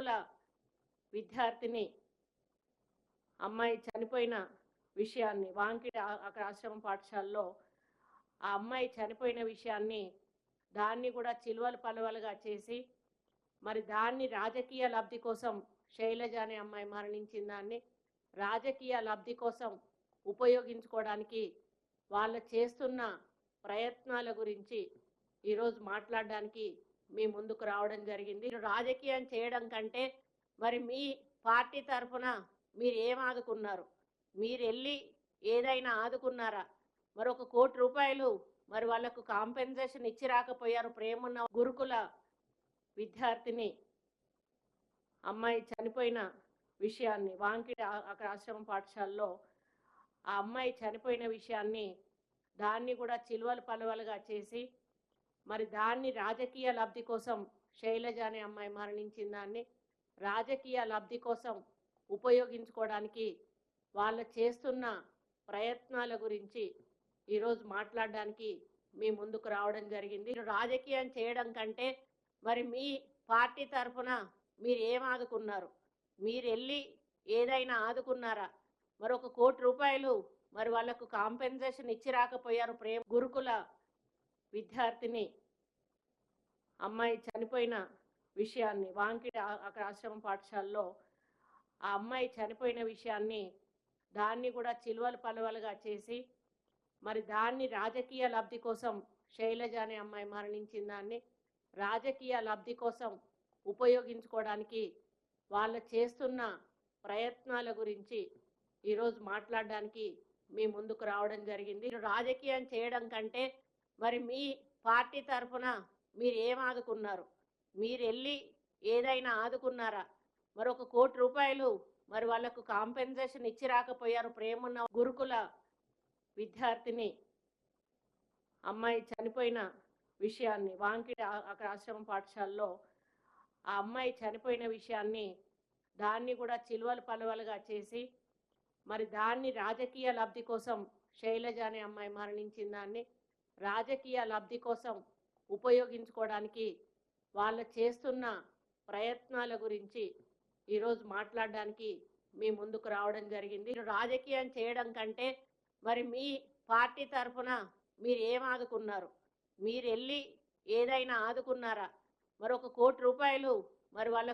గురుకుల విద్యార్థిని అమ్మాయి చనిపోయిన విషయాన్ని వాంకిడి అక్కడ ఆశ్రమ పాఠశాలలో ఆ అమ్మాయి చనిపోయిన విషయాన్ని దాన్ని కూడా చిలువలు పలువలుగా చేసి మరి దాన్ని రాజకీయ లబ్ధి కోసం శైలజ అనే అమ్మాయి మరణించిన దాన్ని రాజకీయ లబ్ధి కోసం ఉపయోగించుకోవడానికి వాళ్ళు చేస్తున్న ప్రయత్నాల గురించి ఈరోజు మాట్లాడడానికి మీ ముందుకు రావడం జరిగింది. రాజకీయం చేయడం కంటే మరి మీ పార్టీ తరఫున మీరు ఏం ఆదుకున్నారు? మీరు వెళ్ళి ఏదైనా ఆదుకున్నారా? మరి ఒక కోటి రూపాయలు మరి వాళ్ళకు కాంపెన్సేషన్ ఇచ్చి రాకపోయారు ప్రేమున్న గురుకుల విద్యార్థిని అమ్మాయి చనిపోయిన విషయాన్ని వాంకిడి అక్కడ ఆశ్రమ పాఠశాలలో ఆ అమ్మాయి చనిపోయిన విషయాన్ని దాన్ని కూడా చిలువలు పలువలుగా చేసి మరి దాన్ని రాజకీయ లబ్ధి కోసం శైలజ అనే అమ్మాయి మరణించిన దాన్ని రాజకీయ లబ్ధి కోసం ఉపయోగించుకోవడానికి వాళ్ళు చేస్తున్న ప్రయత్నాల గురించి ఈరోజు మాట్లాడడానికి మీ ముందుకు రావడం జరిగింది. రాజకీయం చేయడం కంటే మరి మీ పార్టీ తరఫున మీరు ఏం ఆదుకున్నారు? మీరు వెళ్ళి ఏదైనా ఆదుకున్నారా? మరి ఒక కోటి రూపాయలు మరి వాళ్ళకు కాంపెన్సేషన్ ఇచ్చి రాకపోయారు ప్రేమ గురుకుల విద్యార్థిని అమ్మాయి చనిపోయిన విషయాన్ని వాంకిడి అక్కడ ఆశ్రమ పాఠశాలలో ఆ అమ్మాయి చనిపోయిన విషయాన్ని దాన్ని కూడా చిలువలు పలువలుగా చేసి మరి దాన్ని రాజకీయ లబ్ధి కోసం శైలజ అనే అమ్మాయి మరణించిన దాన్ని రాజకీయ లబ్ధి కోసం ఉపయోగించుకోవడానికి వాళ్ళు చేస్తున్న ప్రయత్నాల గురించి ఈరోజు మాట్లాడడానికి మీ ముందుకు రావడం జరిగింది. రాజకీయం చేయడం కంటే మరి మీ పార్టీ తరఫున మీరు ఏం ఆదుకున్నారు? మీరు వెళ్ళి ఏదైనా ఆదుకున్నారా? మరి ఒక కోటి రూపాయలు మరి వాళ్ళకు కాంపెన్సేషన్ ఇచ్చి రాకపోయారు ప్రేమున్న గురుకుల విద్యార్థిని అమ్మాయి చనిపోయిన విషయాన్ని వాంకిడి అక్కడ ఆశ్రమ పాఠశాలలో ఆ అమ్మాయి చనిపోయిన విషయాన్ని దాన్ని కూడా చిలువలు పలువలుగా చేసి మరి దాన్ని రాజకీయ లబ్ధి కోసం శైలజ అనే అమ్మాయి మరణించిన దాన్ని రాజకీయ లబ్ధి కోసం ఉపయోగించుకోవడానికి వాళ్ళు చేస్తున్న ప్రయత్నాల గురించి ఈరోజు మాట్లాడడానికి మీ ముందుకు రావడం జరిగింది. రాజకీయం చేయడం కంటే మరి మీ పార్టీ తరఫున మీరు ఏం ఆదుకున్నారు? మీరు వెళ్ళి ఏదైనా ఆదుకున్నారా? మరి ఒక కోటి రూపాయలు మరి వాళ్ళకు